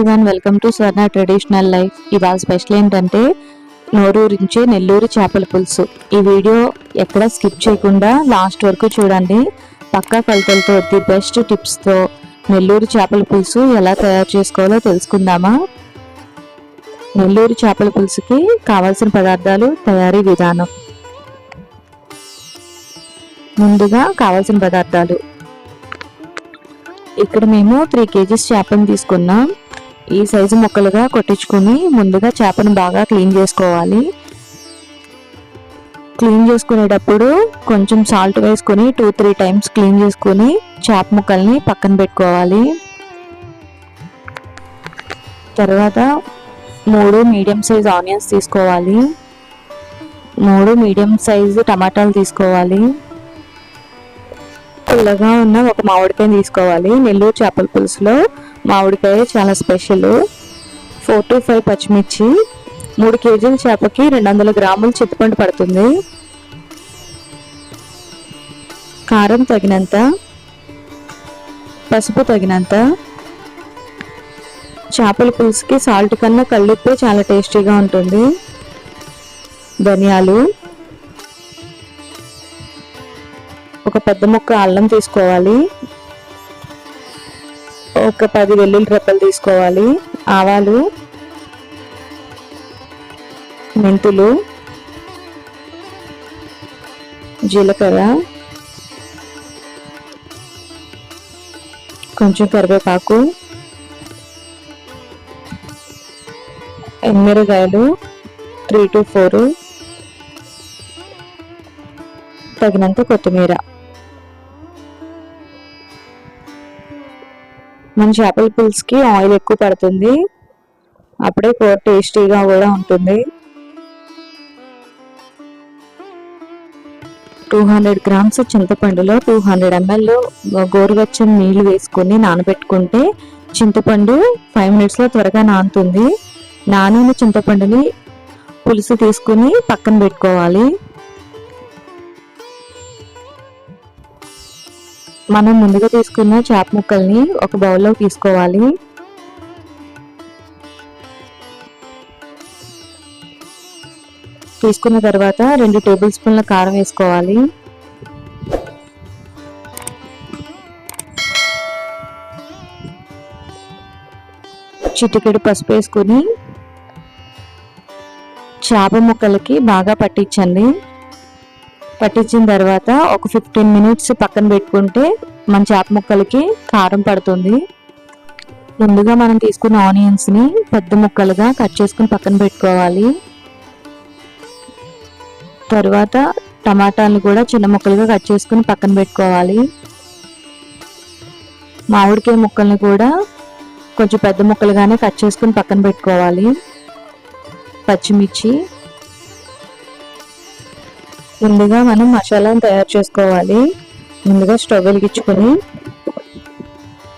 Everyone welcome to Swarna traditional life ఇవాళ special ఏంటంటే నోరూరించే నెల్లూరు చేపల పులుసు. ఈ వీడియో ఎక్కడ స్కిప్ చేయకుండా లాస్ట్ వరకు చూడండి. పక్కా కొలతలతో ది బెస్ట్ టిప్స్తో నెల్లూరు చేపల పులుసు ఎలా తయారు చేసుకోవాలో తెలుసుకుందామా? నెల్లూరు చేపల పులుసుకి కావాల్సిన పదార్థాలు తయారీ విధానం. ముందుగా కావాల్సిన పదార్థాలు. ఇక్కడ మేము త్రీ కేజీస్ చేపను తీసుకున్నాం. ఈ సైజు ముక్కలుగా కొట్టించుకొని ముందుగా చేపను బాగా క్లీన్ చేసుకోవాలి. క్లీన్ చేసుకునేటప్పుడు కొంచెం సాల్ట్ వేసుకొని టూ త్రీ టైమ్స్ క్లీన్ చేసుకొని చేప ముక్కల్ని పక్కన పెట్టుకోవాలి. తర్వాత మూడు మీడియం సైజ్ ఆనియన్స్ తీసుకోవాలి. మూడు మీడియం సైజు టమాటాలు తీసుకోవాలి. పుల్లగా ఉన్న ఒక మామిడికాయ తీసుకోవాలి. నెల్లూరు చేపల పులుసులో మామిడికాయ చాలా స్పెషల్. ఫోర్ టు ఫైవ్ పచ్చిమిర్చి మూడు కేజీల చేపకి రెండు వందల గ్రాములు చింతపండు పడుతుంది. కారం తగినంత పసుపు తగినంత చేపల పులుసుకి సాల్ట్ కన్నా కళ్ళుప్పే చాలా టేస్టీగా ఉంటుంది. ధనియాలు ఒక పెద్ద ముక్క అల్లం తీసుకోవాలి. ఒక పది వెల్లుల్లి రెప్పలు తీసుకోవాలి. ఆవాలు మెంతులు జీలకర్ర కొంచెం కరివేపాకు ఎమ్మిరకాయలు త్రీ టు ఫోర్ తగినంత కొత్తిమీర. మన చేపల పులుసుకి ఆయిల్ ఎక్కువ పడుతుంది. అప్పుడే కూర టేస్టీగా కూడా ఉంటుంది. టూ హండ్రెడ్ గ్రామ్స్ చింతపండులో టూ హండ్రెడ్ ఎంఎల్ గోరువెచ్చని నీళ్ళు వేసుకుని నానబెట్టుకుంటే చింతపండు ఫైవ్ మినిట్స్లో త్వరగా నానుతుంది. నానిన చింతపండుని పులుసు తీసుకుని పక్కన పెట్టుకోవాలి. మనం ముందుగా తీసుకున్న చేప ముక్కల్ని ఒక బౌల్లో తీసుకోవాలి. తీసుకున్న తర్వాత రెండు టేబుల్ స్పూన్ల కారం వేసుకోవాలి. చిటికెడు పసుపు వేసుకుని చేప ముక్కలకి బాగా పట్టించండి. పట్టించిన తర్వాత ఒక ఫిఫ్టీన్ మినిట్స్ పక్కన పెట్టుకుంటే మన చేప ముక్కలకి కారం పడుతుంది. ముందుగా మనం తీసుకున్న ఆనియన్స్ని పెద్ద ముక్కలుగా కట్ చేసుకుని పక్కన పెట్టుకోవాలి. తర్వాత టమాటాలను కూడా చిన్న ముక్కలుగా కట్ చేసుకుని పక్కన పెట్టుకోవాలి. మామిడికాయ ముక్కల్ని కూడా కొంచెం పెద్ద ముక్కలుగానే కట్ చేసుకుని పక్కన పెట్టుకోవాలి. పచ్చిమిర్చి ముందుగా మనం మసాలాను తయారు చేసుకోవాలి. ముందుగా స్టవ్ వెలిగించుకొని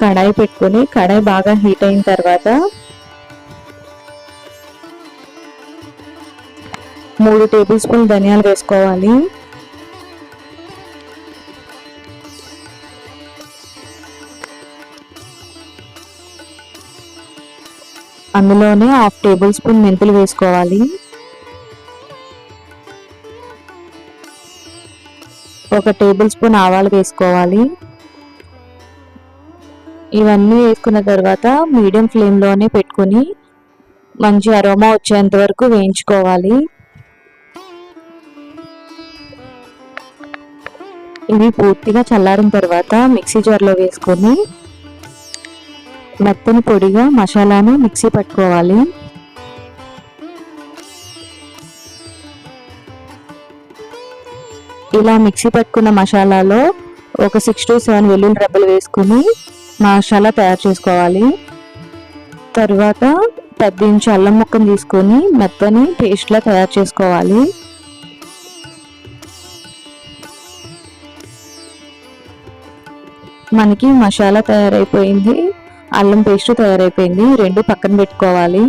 కడాయి పెట్టుకొని కడాయి బాగా హీట్ అయిన తర్వాత మూడు టేబుల్ స్పూన్ ధనియాలు వేసుకోవాలి. అందులోనే హాఫ్ టేబుల్ స్పూన్ మెంతులు వేసుకోవాలి. ఒక టేబుల్ స్పూన్ ఆవాలు వేసుకోవాలి. ఇవన్నీ వేసుకున్న తర్వాత మీడియం ఫ్లేమ్లోనే పెట్టుకొని మంచి అరోమా వచ్చేంత వరకు వేయించుకోవాలి. ఇవి పూర్తిగా చల్లారిన తర్వాత మిక్సీ జార్లో వేసుకొని మెత్తని పొడిగా మసాలాను మిక్సీ పట్టుకోవాలి. ఇలా మిక్సీ పట్టుకున్న మసాలాలో ఒక సిక్స్ టు సెవెన్ వెల్లుల్లి రెబ్బలు వేసుకుని మసాలా తయారు చేసుకోవాలి. తర్వాత పెద్ద ఇంచు అల్లం ముక్కను తీసుకొని మెత్తని పేస్ట్లా తయారు చేసుకోవాలి. మనకి మసాలా తయారైపోయింది. అల్లం పేస్ట్ తయారైపోయింది. రెండు పక్కన పెట్టుకోవాలి.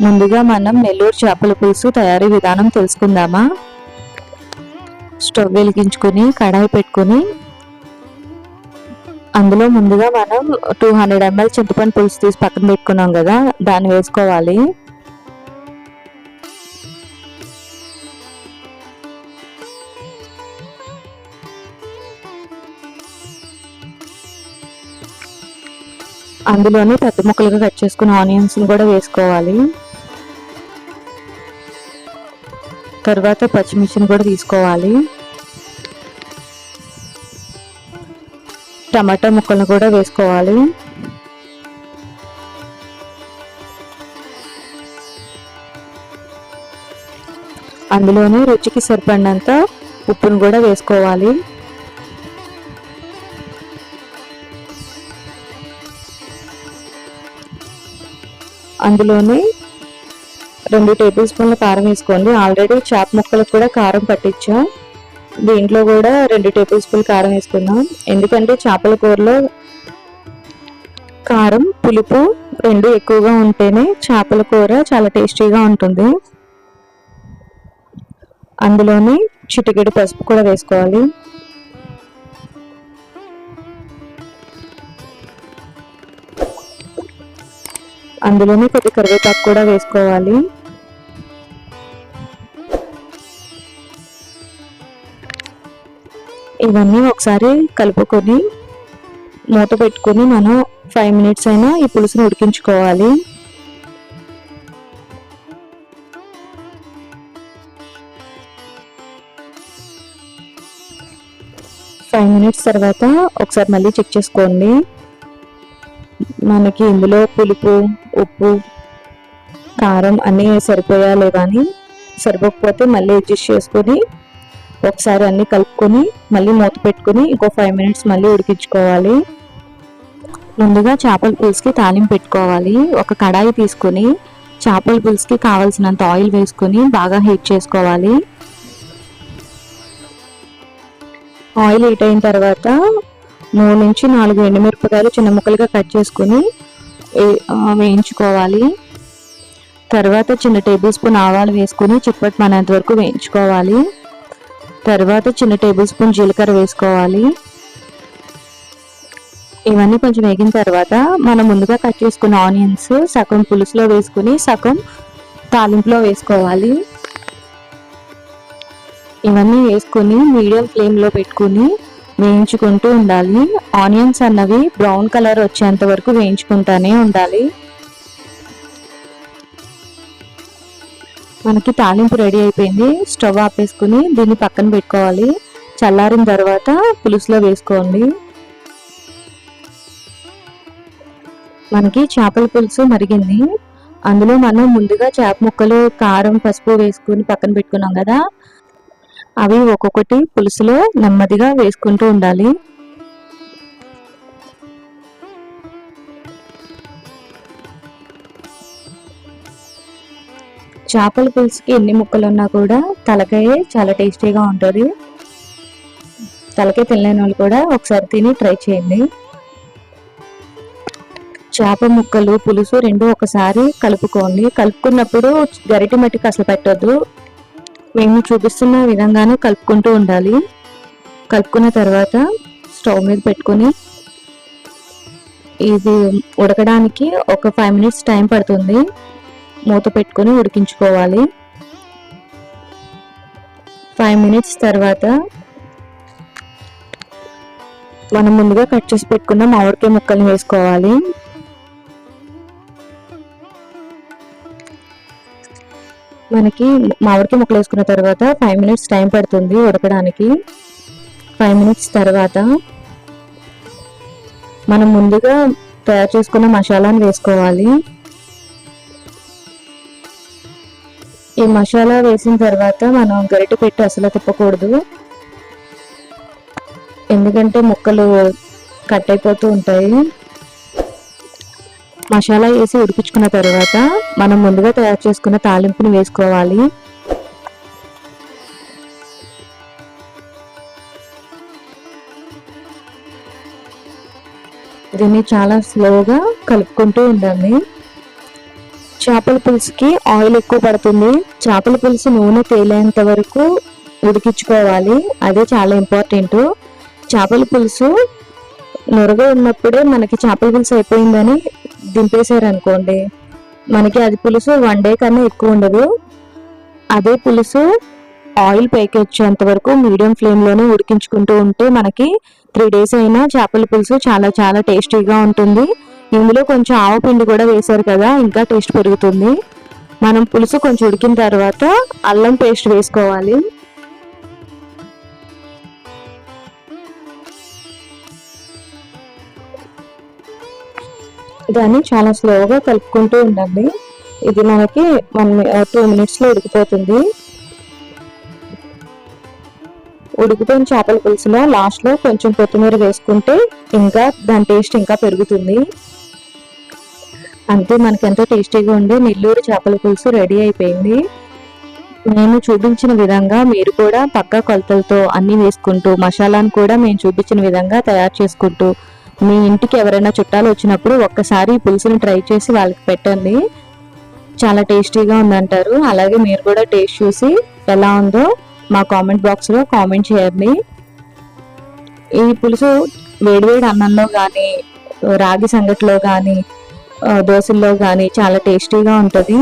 ముందుగా మనం నెల్లూరు చేపల పులుసు తయారీ విధానం తెలుసుకుందామా? స్టవ్ వెలిగించుకొని కడాయి పెట్టుకొని అందులో ముందుగా మనం టూ హండ్రెడ్ ఎంఎల్ చింతపండు పులుసు తీసి పక్కన పెట్టుకున్నాం కదా దాన్ని వేసుకోవాలి. అందులోనే పెద్ద ముక్కలుగా కట్ చేసుకున్న ఆనియన్స్ కూడా వేసుకోవాలి. తర్వాత పచ్చిమిర్చిని కూడా తీసుకోవాలి. టమాటా ముక్కలను కూడా వేసుకోవాలి. అందులోనే రుచికి సరిపడినంత ఉప్పును కూడా వేసుకోవాలి. అందులోనే రెండు టేబుల్ స్పూన్ల కారం వేసుకోండి. ఆల్రెడీ చేప ముక్కలకు కూడా కారం పట్టించాం. దీంట్లో కూడా రెండు టేబుల్ స్పూన్ కారం వేసుకుందాం. ఎందుకంటే చేపల కూరలో కారం పులుపు రెండు ఎక్కువగా ఉంటేనే చేపల కూర చాలా టేస్టీగా ఉంటుంది. అందులోనే చిటికెడు పసుపు కూడా వేసుకోవాలి. అందులోనే కొద్ది కరివేపాకు కూడా వేసుకోవాలి. ఇవన్నీ ఒకసారి కలుపుకొని మూత పెట్టుకొని మనం ఫైవ్ మినిట్స్ అయినా ఈ పులుసును ఉడికించుకోవాలి. ఫైవ్ మినిట్స్ తర్వాత ఒకసారి మళ్ళీ చెక్ చేసుకోండి. మనకి ఇందులో పులుపు ఉప్పు కారం అన్నీ సరిపోయా లేవా అని సరిపోకపోతే మళ్ళీ అడ్జస్ట్ చేసుకొని ఒకసారి అన్ని కలుపుకొని మళ్ళీ మూత పెట్టుకొని ఇంకో ఫైవ్ మినిట్స్ మళ్ళీ ఉడికించుకోవాలి. ముందుగా చేపల పులుసుకి తాలింపు పెట్టుకోవాలి. ఒక కడాయి తీసుకొని చేపల పులుసుకి కావాల్సినంత ఆయిల్ వేసుకొని బాగా హీట్ చేసుకోవాలి. ఆయిల్ హీట్ అయిన తర్వాత మూడు నుంచి నాలుగు ఎండుమిరపకాయలు చిన్న ముక్కలుగా కట్ చేసుకొని వేయించుకోవాలి. తర్వాత చిన్న టేబుల్ స్పూన్ ఆవాలు వేసుకొని చిప్పటి మనంత వరకు వేయించుకోవాలి. తర్వాత చిన్న టేబుల్ స్పూన్ జీలకర్ర వేసుకోవాలి. ఇవన్నీ కొంచెం వేగిన తర్వాత మనం ముందుగా కట్ చేసుకున్న ఆనియన్స్ సగం పులుసులో వేసుకుని సగం తాలింపులో వేసుకోవాలి. ఇవన్నీ వేసుకొని మీడియం ఫ్లేమ్లో పెట్టుకుని వేయించుకుంటూ ఉండాలి. ఆనియన్స్ అన్నవి బ్రౌన్ కలర్ వచ్చేంత వరకు వేయించుకుంటూనే ఉండాలి. మనకి తాలింపు రెడీ అయిపోయింది. స్టవ్ ఆపేసుకుని దీన్ని పక్కన పెట్టుకోవాలి. చల్లారిన తర్వాత పులుసులో వేసుకోండి. మనకి చేపల పులుసు మరిగింది. అందులో మనం ముందుగా చేప ముక్కలు కారం పసుపు వేసుకుని పక్కన పెట్టుకున్నాం కదా. అవి ఒక్కొక్కటి పులుసులో నెమ్మదిగా వేసుకుంటూ ఉండాలి. చేపల పులుసుకి ఎన్ని ముక్కలు ఉన్నా కూడా తలకాయ చాలా టేస్టీగా ఉంటుంది. తలకాయ తినలేని వాళ్ళు కూడా ఒకసారి తిని ట్రై చేయండి. చేప ముక్కలు పులుసు రెండు ఒకసారి కలుపుకోండి. కలుపుకున్నప్పుడు గరిటె మట్టికి అసలు పెట్టొద్దు. మేము చూపిస్తున్న విధంగానే కలుపుకుంటూ ఉండాలి. కలుపుకున్న తర్వాత స్టవ్ మీద పెట్టుకొని ఇది ఉడకడానికి ఒక ఫైవ్ మినిట్స్ టైం పడుతుంది. మూత పెట్టుకొని ఉడికించుకోవాలి. ఫైవ్ మినిట్స్ తర్వాత మనం ముందుగా కట్ చేసి పెట్టుకున్న మామిడికాయ ముక్కల్ని వేసుకోవాలి. మనకి మామిడికాయ ముక్కలు వేసుకున్న తర్వాత ఫైవ్ మినిట్స్ టైం పడుతుంది ఉడకడానికి. ఫైవ్ మినిట్స్ తర్వాత మనం ముందుగా తయారు చేసుకున్న మసాలాను వేసుకోవాలి. ఈ మసాలా వేసిన తర్వాత మనం గరిటె పెట్టి అసలు తిప్పకూడదు. ఎందుకంటే ముక్కలు కట్ అయిపోతూ ఉంటాయి. మసాలా వేసి ఉడికించుకున్న తర్వాత మనం ముందుగా తయారు చేసుకున్న తాలింపుని వేసుకోవాలి. దీన్ని చాలా స్లోగా కలుపుకుంటూ ఉండాలి చేపల పులుసుకి ఆయిల్ ఎక్కువ పడుతుంది. చేపల పులుసు నూనె తేలేంత వరకు ఉడికించుకోవాలి. అదే చాలా ఇంపార్టెంట్. చేపల పులుసు నొరగ ఉన్నప్పుడే మనకి చేపల పులుసు అయిపోయిందని దింపేశారు అనుకోండి మనకి అది పులుసు వన్ డే కన్నా ఎక్కువ ఉండదు. అదే పులుసు ఆయిల్ పైకి వచ్చేంత వరకు మీడియం ఫ్లేమ్లోనే ఉడికించుకుంటూ ఉంటే మనకి త్రీ డేస్ అయినా చేపల పులుసు చాలా చాలా టేస్టీగా ఉంటుంది. ఇందులో కొంచెం ఆవపిండి కూడా వేశారు కదా ఇంకా టేస్ట్ పెరుగుతుంది. మనం పులుసు కొంచెం ఉడికిన తర్వాత అల్లం పేస్ట్ వేసుకోవాలి. దాన్ని చాలా స్లోగా కలుపుకుంటూ ఉండండి. ఇది మనకి వన్ టూ మినిట్స్లో ఉడికిపోతుంది. ఉడికిపోయిన చేపల పులుసులో లాస్ట్లో కొంచెం కొత్తిమీర వేసుకుంటే ఇంకా దాని టేస్ట్ ఇంకా పెరుగుతుంది. అంతే మనకి ఎంతో టేస్టీగా ఉండే నెల్లూరు చేపల పులుసు రెడీ అయిపోయింది. నేను చూపించిన విధంగా మీరు కూడా పక్క కొలతలతో అన్నీ వేసుకుంటూ మసాలాను కూడా మేము చూపించిన విధంగా తయారు చేసుకుంటూ మీ ఇంటికి ఎవరైనా చుట్టాలు వచ్చినప్పుడు ఒక్కసారి ఈ పులుసుని ట్రై చేసి వాళ్ళకి పెట్టండి. చాలా టేస్టీగా ఉందంటారు. అలాగే మీరు కూడా టేస్ట్ చూసి ఎలా ఉందో మా కామెంట్ బాక్స్లో కామెంట్ చేయండి. ఈ పులుసు వేడివేడి అన్నంలో కానీ రాగి సంగటిలో కానీ దోశల్లో కానీ చాలా టేస్టీగా ఉంటుంది.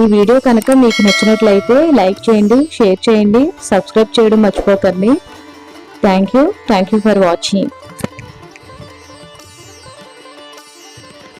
ఈ వీడియో కనుక మీకు నచ్చినట్లయితే లైక్ చేయండి షేర్ చేయండి సబ్స్క్రైబ్ చేయడం మర్చిపోకండి. Thank you thank you for watching.